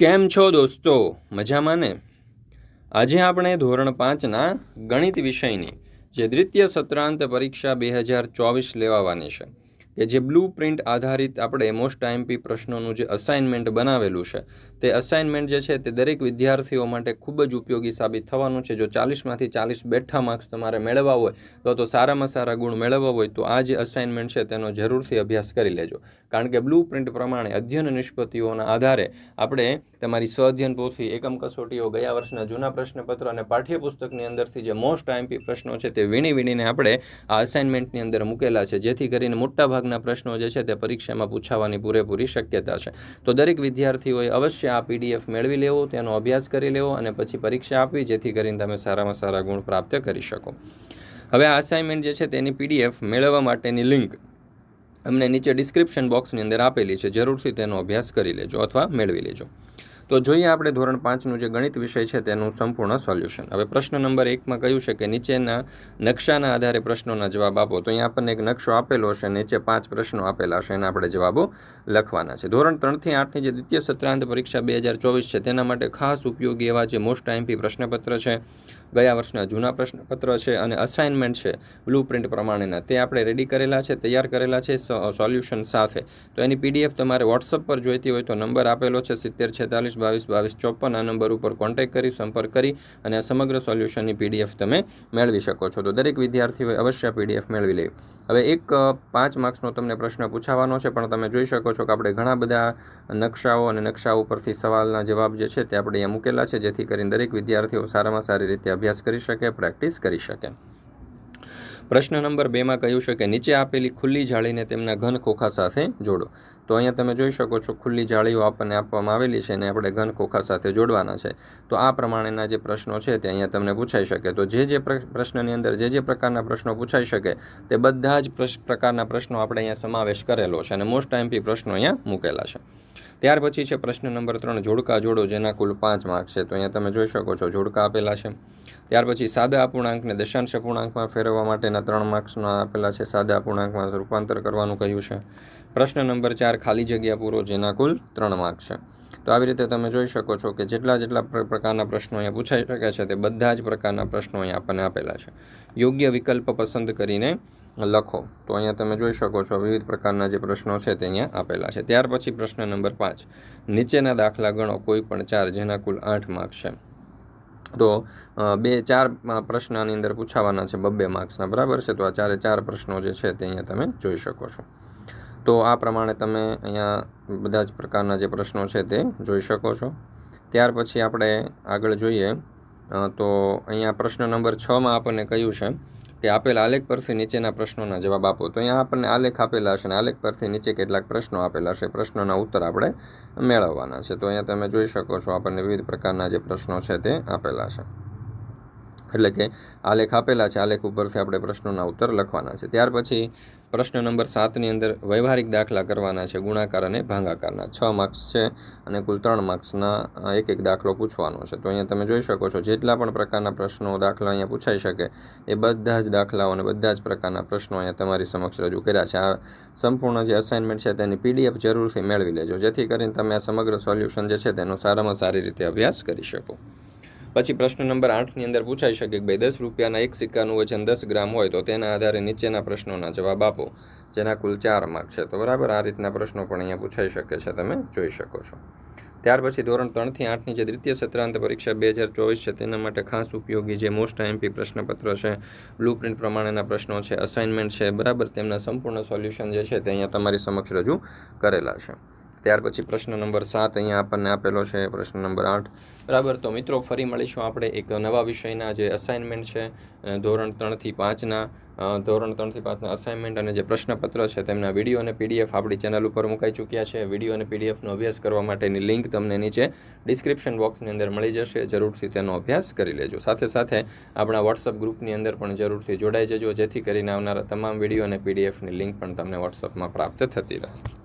કેમ છો દોસ્તો? મજામાં ને? આજે આપણે ધોરણ પાંચના ગણિત વિષયની જે દ્વિતીય સત્રાંત પરીક્ષા બે હજાર ચોવીસ લેવાવાની છે. કે જે બ્લુ પ્રિન્ટ આધારિત આપણે મોસ્ટ આઈએમપી પ્રશ્નોનું જે અસાઇનમેન્ટ બનાવેલું છે, તે અસાઇનમેન્ટ જે છે તે દરેક વિદ્યાર્થીઓ માટે ખૂબ જ ઉપયોગી સાબિત થવાનું છે. જો ચાલીસમાંથી ચાલીસ બેઠા માર્ક્સ તમારે મેળવવા હોય, તો તો સારામાં સારા ગુણ મેળવવા હોય, તો આ જે અસાઇનમેન્ટ છે તેનો જરૂરથી અભ્યાસ કરી લેજો. કારણ કે બ્લુ પ્રિન્ટ પ્રમાણે અધ્યયન નિષ્પત્તિઓના આધારે આપણે તમારી સ્વઅધ્યયન પોથી એકમ કસોટીઓ, ગયા વર્ષના જૂના પ્રશ્નપત્ર અને પાઠ્યપુસ્તકની અંદરથી જે મોસ્ટ આઈએમપી પ્રશ્નો છે તે વીણી વીણીને આપણે આ અસાઇનમેન્ટની અંદર મૂકેલા છે. જેથી કરીને મોટાભાગના પ્રશ્નો જે છે તે પરીક્ષામાં પૂછાવાની પૂરેપૂરી શક્યતા છે. તો દરેક વિદ્યાર્થીઓએ અવશ્ય આ પીડીએફ મેળવી લેવો, તેનો અભ્યાસ કરી લેવો અને પછી પરીક્ષા આપવી, જેથી કરીને તમે સારામાં સારા ગુણ પ્રાપ્ત કરી શકો. હવે આ અસાઇનમેન્ટ જે છે તેની પીડીએફ મેળવવા માટેની લિંક અમને નીચે ડિસ્ક્રિપ્શન બોક્સની અંદર આપેલી છે. જરૂરથી તેનો અભ્યાસ કરી લેજો અથવા મેળવી લેજો. તો જોઈએ આપણે ધોરણ પાંચનું જે ગણિત વિષય છે તેનું સંપૂર્ણ સોલ્યુશન. હવે પ્રશ્ન નંબર એકમાં કહ્યું છે કે નીચેના નકશાના આધારે પ્રશ્નોના જવાબ આપો. તો અહીંયા આપણને એક નકશો આપેલો છે નીચે પાંચ પ્રશ્નો આપેલા છે એના આપણે જવાબો લખવાના છે. ધોરણ ત્રણથી આઠની જે દ્વિતીય સત્રાંત પરીક્ષા બે હજાર ચોવીસ છે, તેના માટે ખાસ ઉપયોગી એવા જે મોસ્ટ આઈએમપી પ્રશ્નપત્ર છે, ગયા વર્ષના જૂના પ્રશ્નપત્ર છે અને અસાઇનમેન્ટ છે બ્લુ પ્રિન્ટ પ્રમાણેના. તે આપણે રેડી કરેલા છે, તૈયાર કરેલા છે સોલ્યુશન સાથે. તો એની પીડીએફ તમારે વોટ્સઅપ પર જોઈતી હોય તો નંબર આપેલો છે, સિત્તેર છેતાલીસ બાવીસ બાવીસ ચોપન આ નંબર ઉપર કોન્ટેક્ટ કરી, સંપર્ક કરી અને આ સમગ્ર સોલ્યુશનની પીડીએફ તમે મેળવી શકો છો. તો દરેક વિદ્યાર્થીઓએ અવશ્ય પીડીએફ મેળવી લેવી હવે એક પાંચ માર્ક્સનો તમને પ્રશ્ન પૂછાવાનો છે, પણ તમે જોઈ શકો છો કે આપણે ઘણા બધા નકશાઓ અને નકશા ઉપરથી સવાલના જવાબ જે છે તે આપણે અહીંયા મૂકેલા છે, જેથી કરીને દરેક વિદ્યાર્થીઓ સારામાં સારી રીતે અભ્યાસ કરી શકે, પ્રેક્ટિસ કરી શકે. પ્રશ્ન નંબર બેમાં કહ્યું છે કે નીચે આપેલી ખુલ્લી જાળીને તેમના ઘન ખોખા સાથે જોડો. તો અહીંયા તમે જોઈ શકો છો ખુલ્લી જાળીઓ આપણને આપવામાં આવેલી છે અને આપણે ઘન ખોખા સાથે જોડવાના છે. તો આ પ્રમાણેના જે પ્રશ્નો છે તે અહીંયા તમને પૂછાઈ શકે. તો જે જે પ્રશ્નની અંદર જે જે પ્રકારના પ્રશ્નો પૂછાઈ શકે તે બધા જ પ્રકારના પ્રશ્નો આપણે અહીંયા સમાવેશ કરેલો છે અને મોસ્ટ ટાઈમપી પ્રશ્નો અહીંયા મૂકેલા છે. ત્યાર પછી છે પ્રશ્ન નંબર ત્રણ, જોડકા જોડો જેના કુલ પાંચ માર્ક છે. તો અહીંયા તમે જોઈ શકો છો, જોડકા આપેલા છે. ત્યાર પછી સાદા અપૂર્ણાંકને દશાંશ અપૂર્ણાંકમાં ફેરવવા માટેના ત્રણ માર્ક્સના આપેલા છે. સાદા અપૂર્ણાંકમાં રૂપાંતર કરવાનું કહ્યું છે. પ્રશ્ન નંબર ચાર, ખાલી જગ્યા પૂરો, જેના કુલ ત્રણ માર્ક છે. તો આવી રીતે તમે જોઈ શકો છો કે જેટલા જેટલા પ્રકારના પ્રશ્નો અહીંયા પૂછાઈ શકે છે તે બધા જ પ્રકારના પ્રશ્નો અહીંયા આપણને આપેલા છે. યોગ્ય વિકલ્પ પસંદ કરીને લખો. તો અહીંયા તમે જોઈ શકો છો વિવિધ પ્રકારના જે પ્રશ્નો છે તે અહીંયા આપેલા છે. ત્યાર પછી પ્રશ્ન નંબર પાંચ, નીચેના દાખલા ગણો કોઈ પણ ચાર જેના કુલ આઠ માર્ક છે. તો બે, ચાર પ્રશ્નની અંદર પૂછાવાના છે બબ્બે માર્ક્સના બરાબર છે? તો આ ચારે ચાર પ્રશ્નો જે છે તે અહીંયા તમે જોઈ શકો છો. તો આ પ્રમાણે તમે અહીંયા બધા જ પ્રકારના જે પ્રશ્નો છે તે જોઈ શકો છો. ત્યાર પછી આપણે આગળ જોઈએ તો અહીંયા પ્રશ્ન નંબર છમાં આપણને કહ્યું છે કે આપેલ આલેખ પરથી નીચેના પ્રશ્નોના જવાબ આપો. તો અહીંયા આપણને આલેખ આપેલા છે અને આલેખ પરથી નીચે કેટલાક પ્રશ્નો આપેલા છે પ્રશ્નોના ઉત્તર આપણે મેળવવાના છે. તો અહીંયા તમે જોઈ શકો છો આપણને વિવિધ પ્રકારના જે પ્રશ્નો છે તે આપેલા છે. એટલે કે આલેખ આપેલા છે, આલેખ ઉપરથી આપણે પ્રશ્નોના ઉત્તર લખવાના છે. ત્યાર પછી પ્રશ્ન નંબર સાતની અંદર વ્યવહારિક દાખલા કરવાના છે, ગુણાકાર અને ભાંગાકારના. છ માર્ક્સ છે અને કુલ ત્રણ માર્ક્સના એક એક દાખલો પૂછવાનો છે. તો અહીંયા તમે જોઈ શકો છો, જેટલા પણ પ્રકારના પ્રશ્નો દાખલા અહીંયા પૂછાઈ શકે, એ બધા જ દાખલાઓ અને બધા જ પ્રકારના પ્રશ્નો અહીંયા તમારી સમક્ષ રજૂ કર્યા છે. આ સંપૂર્ણ જે અસાઇનમેન્ટ છે તેની પીડીએફ જરૂરથી મેળવી લેજો, જેથી કરીને તમે આ સમગ્ર સોલ્યુશન જે છે તેનો સારામાં સારી રીતે અભ્યાસ કરી શકો. પછી પ્રશ્ન નંબર આઠની અંદર પૂછાઈ શકે કે ભાઈ દસ રૂપિયાના એક સિક્કાનું વજન દસ ગ્રામ હોય તો તેના આધારે નીચેના પ્રશ્નોના જવાબ આપો, જેના કુલ ચાર માર્ક છે. તો બરાબર આ રીતના પ્રશ્નો પણ અહીંયા પૂછાઈ શકે છે, તમે જોઈ શકો છો. ત્યાર પછી ધોરણ ત્રણથી આઠની જે દ્વિતીય સત્રાંત પરીક્ષા બે હજાર ચોવીસ છે, તેના માટે ખાસ ઉપયોગી જે મોસ્ટ આઈએમપી પ્રશ્નપત્ર છે બ્લુ પ્રિન્ટ પ્રમાણેના પ્રશ્નો છે અસાઇનમેન્ટ છે, બરાબર, તેમના સંપૂર્ણ સોલ્યુશન જે છે તે અહીંયા તમારી સમક્ષ રજૂ કરેલા છે. ત્યાર પછી પ્રશ્ન નંબર સાત અહીંયા આપણને આપેલો છે, પ્રશ્ન નંબર આઠ. બરાબર, તો મિત્રો ફરી મળીશું આપણે એક નવા વિષયના જે અસાઇનમેન્ટ છે ધોરણ ત્રણથી પાંચના. ધોરણ ત્રણથી પાંચના અસાઇનમેન્ટ અને જે પ્રશ્નપત્ર છે તેમના વીડિયો અને પીડીએફ આપણી ચેનલ ઉપર મુકાઈ ચૂક્યા છે. વીડિયો અને પીડીએફનો અભ્યાસ કરવા માટેની લિંક તમને નીચે ડિસ્ક્રિપ્શન બોક્સની અંદર મળી જશે. જરૂરથી તેનો અભ્યાસ કરી લેજો. સાથે સાથે આપણા વોટ્સઅપ ગ્રુપની અંદર પણ જરૂરથી જોડાઈ જજો, જેથી કરીને આવનારા તમામ વીડિયો અને પીડીએફની લિંક પણ તમને વોટ્સઅપમાં પ્રાપ્ત થતી રહે.